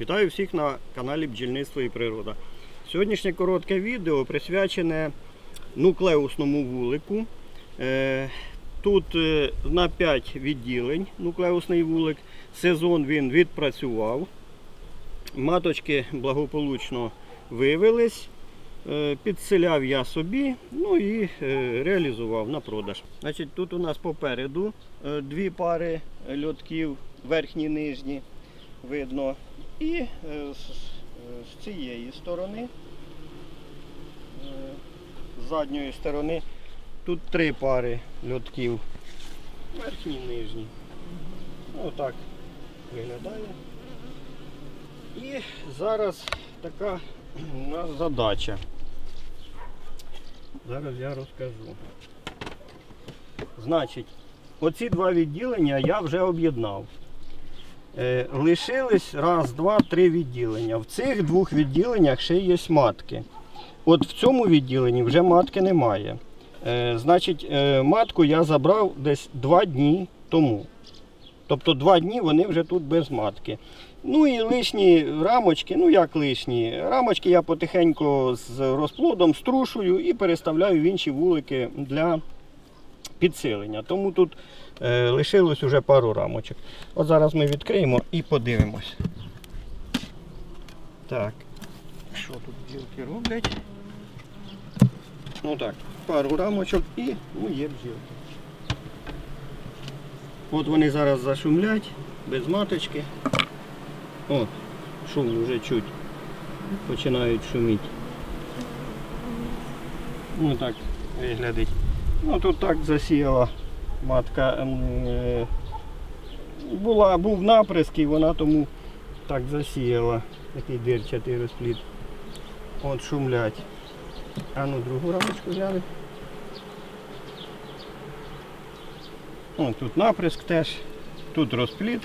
Вітаю всіх на каналі Бджільництво і Природа. Сьогоднішнє коротке відео присвячене нуклеусному вулику. Е, Тут е, на 5 відділень нуклеусний вулик. Сезон він відпрацював. Маточки благополучно вивелись. Е, Підселяв я собі, ну і реалізував на продаж. Значить, тут у нас попереду дві пари льотків, верхні нижні, видно. І е, з, цієї сторони, е, з задньої сторони, тут три пари льотків. Верхні і нижні. Отак виглядає. І зараз така у нас задача. Зараз я розкажу. Значить, оці два відділення я вже об'єднав. Е, лишились раз, два, три відділення. В цих двох відділеннях ще є матки. От в цьому відділенні вже матки немає. Е, значить, е, матку я забрав десь два дні тому. Тобто два дні вони вже тут без матки. Ну і лишні рамочки, ну як лишні, рамочки я потихеньку з розплодом струшую і переставляю в інші вулики для підсилення. Тому тут лишилось уже пару рамочок. От зараз ми відкриємо і подивимось. Так, що тут бджілки роблять? Ну так, пару рамочок і ну, є бджілки. От вони зараз зашумлять без маточки. О, шум вже чуть. Починають шуміти. Ну так виглядить. Ну тут так засіяла матка. ем, е, Була, був наприск і вона тому так засіяла. Такий дирчатий розплід. От шумлять. А ну другу рамочку взяли. О, тут наприск теж, тут розплід.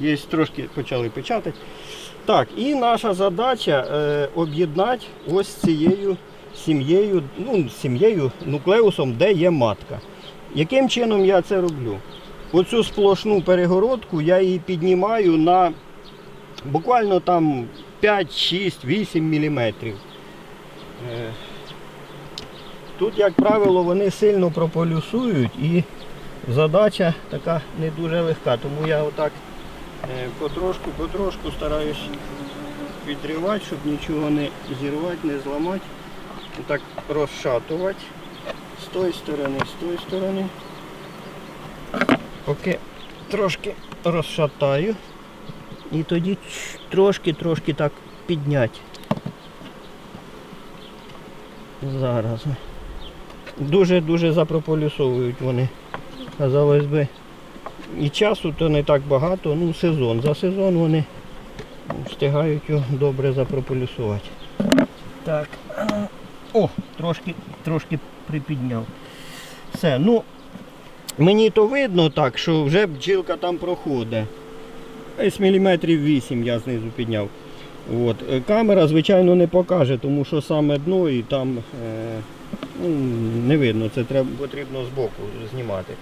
Є трошки почали печатати. Так, і наша задача е, об'єднати ось цією сім'єю, ну, сім'єю, нуклеусом, де є матка. Яким чином я це роблю? Оцю сплошну перегородку я її піднімаю на буквально там 5, 6, 8 міліметрів. Е, Тут, як правило, вони сильно прополюсують і задача така не дуже легка, тому я отак е, потрошку, потрошку стараюсь відривати, щоб нічого не зірвати, не зламати. Так розшатувати з тої сторони, з тої сторони. Поки трошки розшатаю і тоді трошки-трошки так підняти. Зараз. Дуже-дуже запрополюсовують вони. Казалось би, і часу то не так багато, ну сезон. За сезон вони встигають його добре запрополюсувати. Так. О, трошки, трошки припідняв. Все, ну мені то видно так, що вже бджілка там проходить. Десь міліметрів 8 я знизу підняв. От. е, Камера, звичайно, не покаже, тому що саме дно і там е, ну, не видно, це треба, потрібно збоку знімати.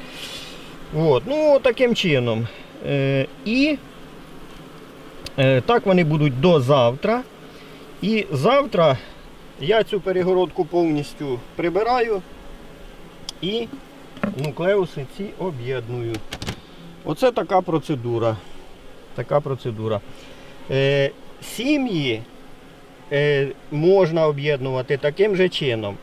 От. Ну, таким чином. Е, і е, так вони будуть до завтра. І завтра я цю перегородку повністю прибираю і нуклеуси ці об'єдную. Оце така процедура. Така процедура. Е, сім'ї е, можна об'єднувати таким же чином.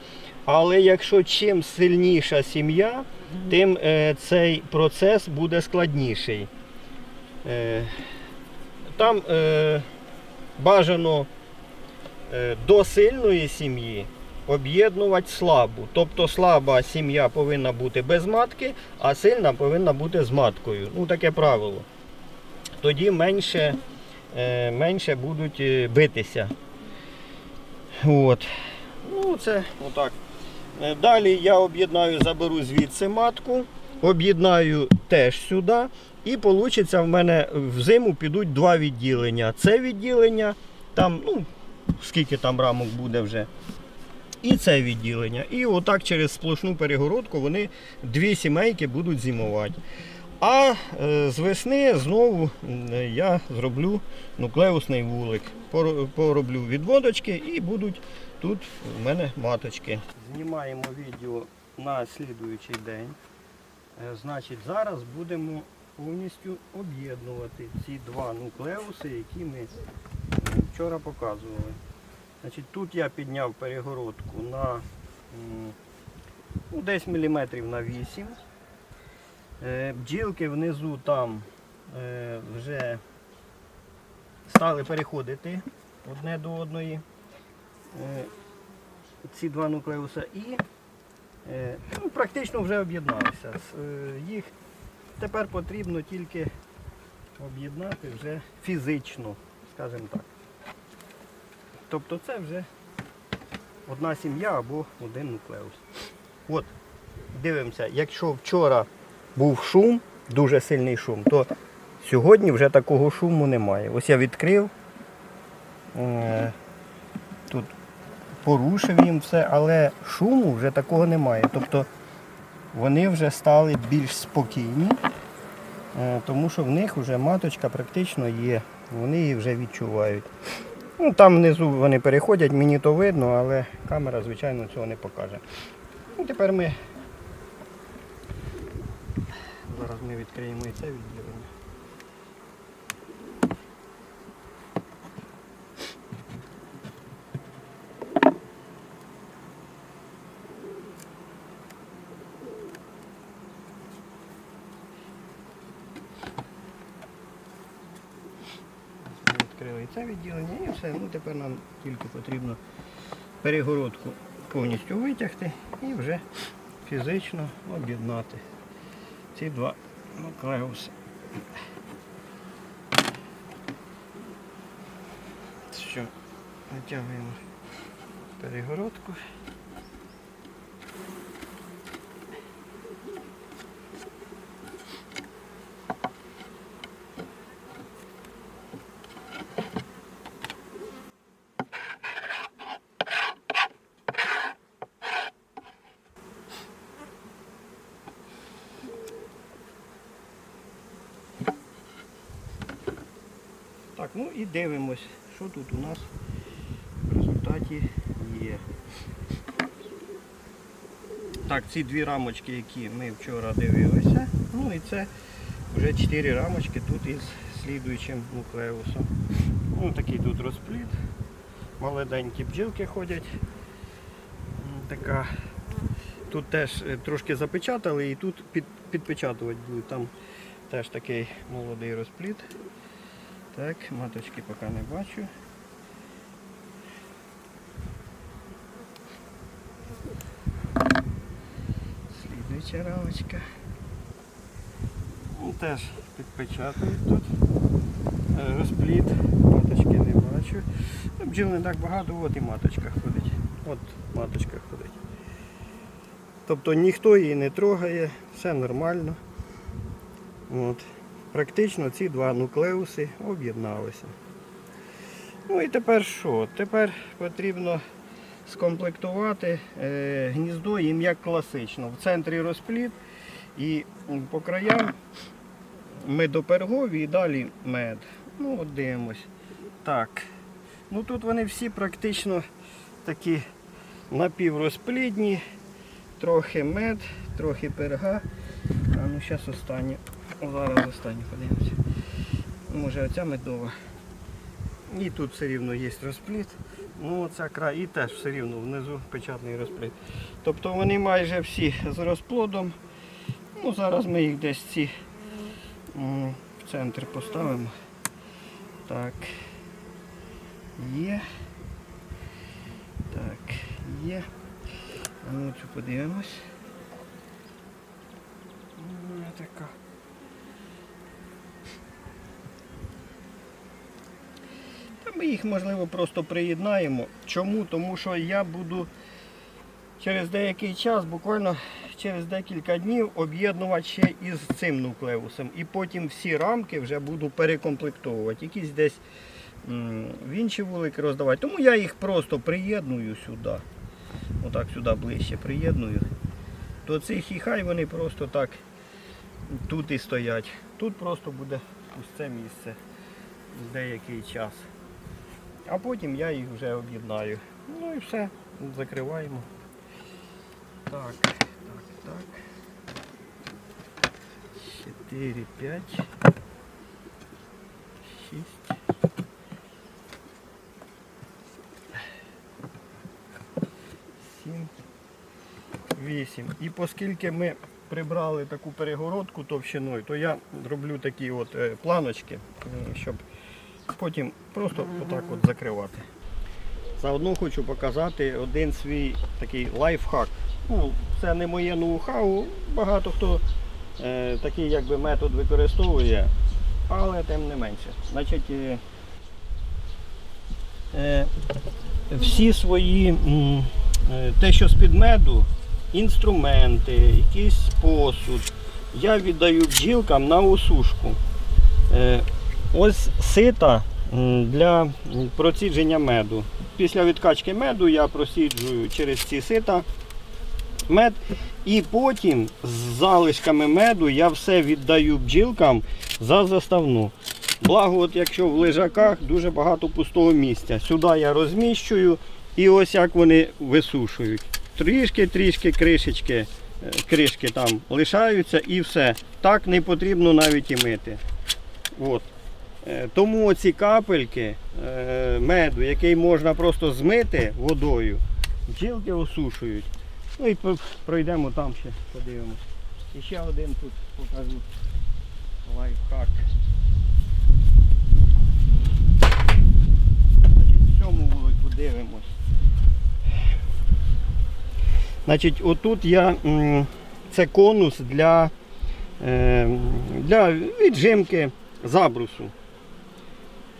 Але якщо чим сильніша сім'я, тим е, цей процес буде складніший. Е, там е, бажано до сильної сім'ї об'єднувати слабу. Тобто слаба сім'я повинна бути без матки, а сильна повинна бути з маткою. Ну таке правило. Тоді менше, е, менше будуть е, битися. От. Ну, це отак. Е, Далі я об'єднаю, заберу звідси матку, об'єднаю теж сюди. І вийде в мене в зиму підуть два відділення. Це відділення, там, ну, скільки там рамок буде вже. І це відділення. І отак через сплошну перегородку вони дві сімейки будуть зимувати. А е, з весни знову я зроблю нуклеусний вулик. Пороблю відводочки і будуть тут у мене маточки. Знімаємо відео на слідуючий день. Е, Значить, зараз будемо повністю об'єднувати ці два нуклеуси, які ми вчора показували. Значить, тут я підняв перегородку на ну, десь міліметрів на 8. Е, Бджілки внизу там е, вже стали переходити одне до одної. Е, Ці два нуклеуса і ну, практично вже об'єдналися. Їх тепер потрібно тільки об'єднати вже фізично, скажімо так. Тобто це вже одна сім'я або один нуклеус. От, дивимося, якщо вчора був шум, дуже сильний шум, то сьогодні вже такого шуму немає. Ось я відкрив, е, тут порушив їм все, але шуму вже такого немає. Тобто вони вже стали більш спокійні, е, тому що в них вже маточка практично є, вони її вже відчувають. Ну, там внизу вони переходять, мені то видно, але камера, звичайно, цього не покаже. Ну, тепер ми Зараз ми відкриємо і це відділення. Ми відкрили і це відділення і все. Ну тепер нам тільки потрібно перегородку повністю витягти і вже фізично об'єднати ці два нуклеуси. Що, натягуємо перегородку. Так, ну і дивимось, що тут у нас в результаті є. Так, ці дві рамочки, які ми вчора дивилися, ну і це вже чотири рамочки тут із слідуючим нуклеусом. Ну, такий тут розпліт. Молоденькі бджілки ходять. Така. Тут теж е, трошки запечатали і тут під, підпечатувати будуть. Там теж такий молодий розпліт. Так, маточки поки не бачу. Слідуюча рамочка. Теж підпечатують тут. Е, Розпліт, маточки не бачу. Бджіл не так багато, от і маточка ходить. От маточка ходить. Тобто ніхто її не трогає, все нормально. От. Практично ці два нуклеуси об'єдналися. Ну і тепер що? Тепер потрібно скомплектувати е, гніздо їм як класично. В центрі розпліт і по краям медопергові і далі мед. Ну, от дивимось. Так. Ну тут вони всі практично такі напіврозплідні, трохи мед, трохи перга. А ну зараз останнє. Зараз останнє подивимося. Може оця медова. І тут все рівно є розпліт. Ну оця край і теж все рівно внизу печатний розпліт. Тобто вони майже всі з розплодом. Ну зараз ми їх десь ці в центр поставимо. Так. Є. Так, є. А ну цю подивимось. Така. Ми їх, можливо, просто приєднаємо. Чому? Тому що я буду через деякий час, буквально через декілька днів, об'єднувати ще із цим нуклеусом. І потім всі рамки вже буду перекомплектовувати. Якісь десь в інші вулики роздавати. Тому я їх просто приєдную сюди. Отак сюди ближче приєдную. До цих і хай вони просто так тут і стоять. Тут просто буде пусте місце деякий час. А потім я їх вже об'єднаю. Ну і все, закриваємо. Так, так, так. 4, 5, 6. 7, 8. І оскільки ми прибрали таку перегородку товщиною, то я роблю такі от е, планочки, щоб потім просто отак от закривати. Заодно хочу показати один свій такий лайфхак. Ну, це не моє ноу-хау, багато хто е, такий якби метод використовує, але тим не менше. Значить, е, е, всі свої е, те, що з-під меду, інструменти, якийсь посуд, я віддаю бджілкам на осушку. Е, ось сита для процідження меду. Після відкачки меду я просіджую через ці сита мед. І потім з залишками меду я все віддаю бджілкам за заставну. Благо, от якщо в лежаках дуже багато пустого місця. Сюди я розміщую і ось як вони висушують. Трішки-трішки кришечки, е, кришки там лишаються і все. Так не потрібно навіть і мити. От. Е, Тому ці капельки е, меду, який можна просто змити водою, бджілки осушують. Ну і пройдемо там ще, подивимось. І ще один тут покажу лайфхак. В цьому вулику дивимось. Значить, отут я це конус для, е, для віджимки забрусу.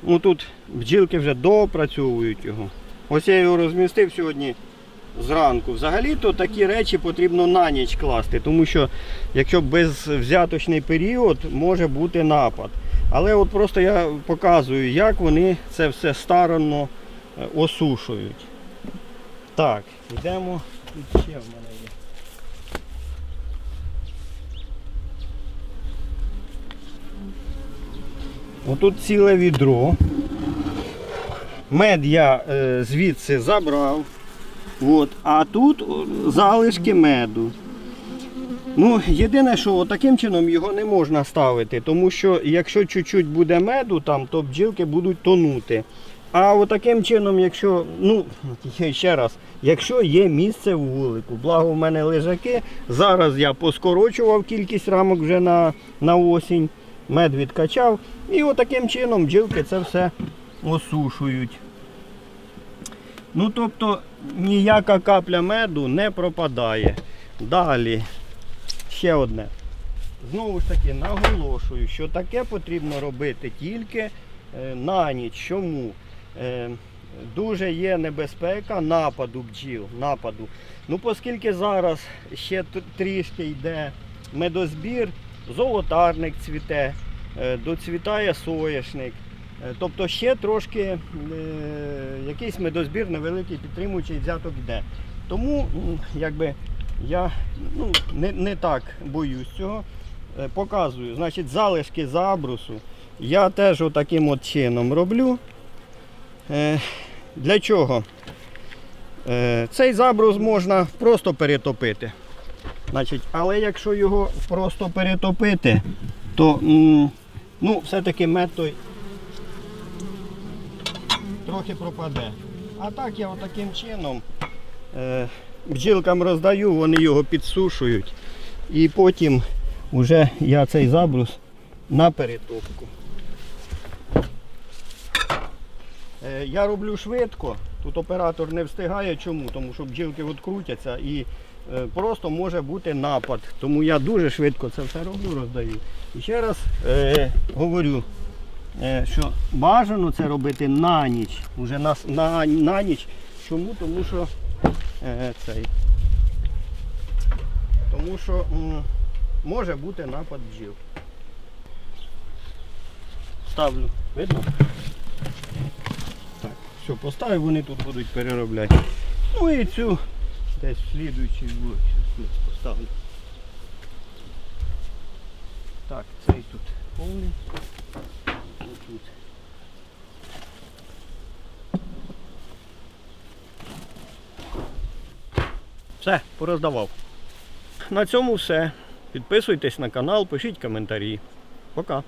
Ну тут бджілки вже допрацьовують його. Ось я його розмістив сьогодні зранку. Взагалі-то такі речі потрібно на ніч класти, тому що якщо безвзяточний період, може бути напад. Але от просто я показую, як вони це все старанно е, осушують. Так, йдемо. Ще в мене є. Отут ціле відро. Мед я е, звідси забрав. От. А тут залишки меду. Ну, єдине, що таким чином його не можна ставити, тому що якщо чуть-чуть буде меду, там, то бджілки будуть тонути. А отаким чином, якщо, ну, ще раз, якщо є місце в вулику, благо в мене лежаки, зараз я поскорочував кількість рамок вже на, на осінь, мед відкачав, і отаким чином бджілки це все осушують. Ну, тобто ніяка капля меду не пропадає. Далі, ще одне. Знову ж таки наголошую, що таке потрібно робити тільки е, на ніч. Чому? Е, дуже є небезпека нападу бджіл. Нападу. Ну, оскільки зараз ще трішки йде медозбір, золотарник цвіте, е, доцвітає соняшник. Е, Тобто ще трошки е, якийсь медозбір невеликий підтримуючий взяток йде. Тому якби я ну, не, не так боюсь цього. Показую, значить, залишки забрусу я теж отаким от чином роблю. Для чого? Цей забрус можна просто перетопити. Значить, але якщо його просто перетопити, то ну, все-таки мед той трохи пропаде. А так я отаким чином е, бджілкам роздаю, вони його підсушують. І потім вже я цей забрус на перетопку. Е, я роблю швидко. Тут оператор не встигає. Чому? Тому що бджілки от крутяться і просто може бути напад. Тому я дуже швидко це все роблю, роздаю. І ще раз е, говорю, е, що бажано це робити на ніч. Уже на, на, на ніч. Чому? Тому що е, цей. Тому що м, може бути напад бджіл. Ставлю. Видно? Так, все, поставив, вони тут будуть переробляти. Ну і цю десь слідуючий вулиці поставлю. Так, цей тут повний. Отут. Все, пороздавав. На цьому все. Підписуйтесь на канал, пишіть коментарі. Пока.